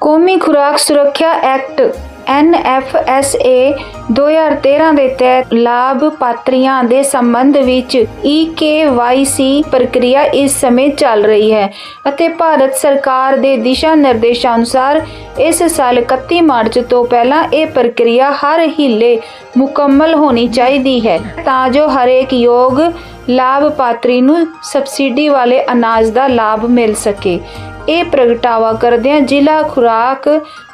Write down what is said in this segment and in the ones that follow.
ਕੌਮੀ ਖੁਰਾਕ ਸੁਰੱਖਿਆ ਐਕਟ NFSA 2013 ਦੇ ਤਹਿਤ ਲਾਭਪਾਤਰੀਆਂ ਦੇ ਸੰਬੰਧ ਵਿੱਚ EKYC ਪ੍ਰਕਿਰਿਆ ਇਸ ਸਮੇਂ ਚੱਲ ਰਹੀ ਹੈ ਅਤੇ ਭਾਰਤ ਸਰਕਾਰ ਦੇ ਦਿਸ਼ਾ ਨਿਰਦੇਸ਼ਾਂ ਅਨੁਸਾਰ ਇਸ ਸਾਲ 31 ਮਾਰਚ ਤੋਂ ਪਹਿਲਾਂ ਇਹ ਪ੍ਰਕਿਰਿਆ ਹਰ ਹੀਲੇ ਮੁਕੰਮਲ ਹੋਣੀ ਚਾਹੀਦੀ ਹੈ। ਤਾਂ ਜੋ ਹਰੇਕ ਯੋਗ ਲਾਭਪਾਤਰੀ ਨੂੰ ਸਬਸਿਡੀ ਵਾਲੇ ਅਨਾਜ ਦਾ ਲਾਭ ਮਿਲ ਸਕੇ। ਇਹ ਪ੍ਰਗਟਾਵਾ ਕਰਦਿਆਂ ਜ਼ਿਲ੍ਹਾ ਖੁਰਾਕ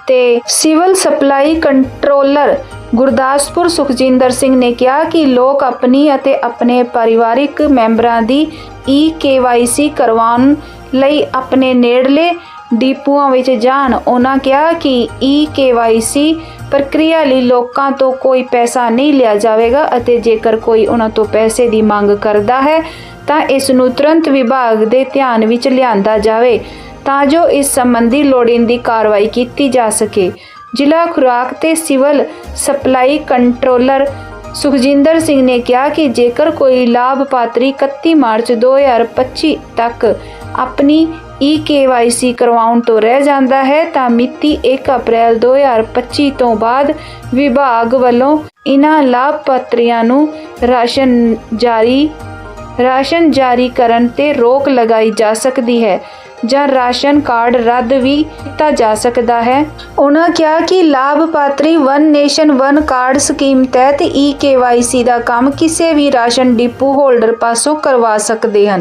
ਤੇ civil supply controller Gurdaspur Sukhjinder Singh ਨੇ ਕਿਹਾ ਕਿ ਲੋਕ ਆਪਣੀ ਅਤੇ ਆਪਣੇ ਪਰਿਵਾਰਿਕ ਮੈਂਬਰਾਂ ਦੀ ਈ ਕਰਵਾਉਣ ਲਈ ਆਪਣੇ ਨੇੜਲੇ ਡਿਪੂਆਂ ਵਿੱਚ ਜਾਣ, ਉਹਨਾਂ ਕਿਹਾ ਕਿ ਈ ਪ੍ਰਕਿਰਿਆ ਲਈ ਲੋਕਾਂ ਤੋਂ ਕੋਈ ਪੈਸਾ ਨਹੀਂ ਲਿਆ ਜਾਵੇਗਾ ਅਤੇ ਜੇਕਰ ਕੋਈ ਉਹਨਾਂ ਤੋਂ ਪੈਸੇ ਦੀ ਮੰਗ ਕਰਦਾ ਹੈ, ਤਾਂ ਇਸ ਨੂੰ ਤੁਰੰਤ ਵਿਭਾਗ ਦੇ ਧਿਆਨ ਵਿੱਚ ਲਿਆਂਦਾ ਜਾਵੇ, ਤਾਂ ਜੋ ਇਸ ਸੰਬੰਧੀ ਲੋੜੀਂਦੀ ਕਾਰਵਾਈ ਕੀਤੀ ਜਾ ਸਕੇ। ਜ਼ਿਲ੍ਹਾ ਖੁਰਾਕ ਤੇ civil supply controller Sukhjinder Singh ਨੇ ਕਿਹਾ ਕਿ ਜੇਕਰ ਕੋਈ ਲਾਭਪਾਤਰੀ 31 ਮਾਰਚ 2025 ਤੱਕ ਆਪਣੀ ਈ ਕਰਵਾਉਣ ਤੋਂ ਰਹਿ ਜਾਂਦਾ ਹੈ, ਤਾਂ ਮਿਤੀ 1 ਅਪ੍ਰੈਲ 2025 ਤੋਂ ਬਾਅਦ ਵਿਭਾਗ ਵੱਲੋਂ ਇਨ੍ਹਾਂ ਲਾਭਪਾਤਰੀਆਂ ਨੂੰ ਰਾਸ਼ਨ ਜਾਰੀ ਰਾਸ਼ਨ ਜਾਰੀ ਕਰਨ ਤੇ ਰੋਕ ਲਗਾਈ ਜਾ ਸਕਦੀ ਹੈ ਜਾਂ ਰਾਸ਼ਨ ਕਾਰਡ ਰੱਦ ਵੀ ਕੀਤਾ ਜਾ ਸਕਦਾ ਹੈ। ਉਹਨਾਂ ਕਿਹਾ ਕਿ ਲਾਭਪਾਤਰੀ one nation one card scheme ਤਹਿਤ ਈ ਦਾ ਕੰਮ ਕਿਸੇ ਵੀ ਰਾਸ਼ਨ ਡਿਪੂ ਹੋਲਡਰ ਪਾਸੋਂ ਕਰਵਾ ਸਕਦੇ ਹਨ।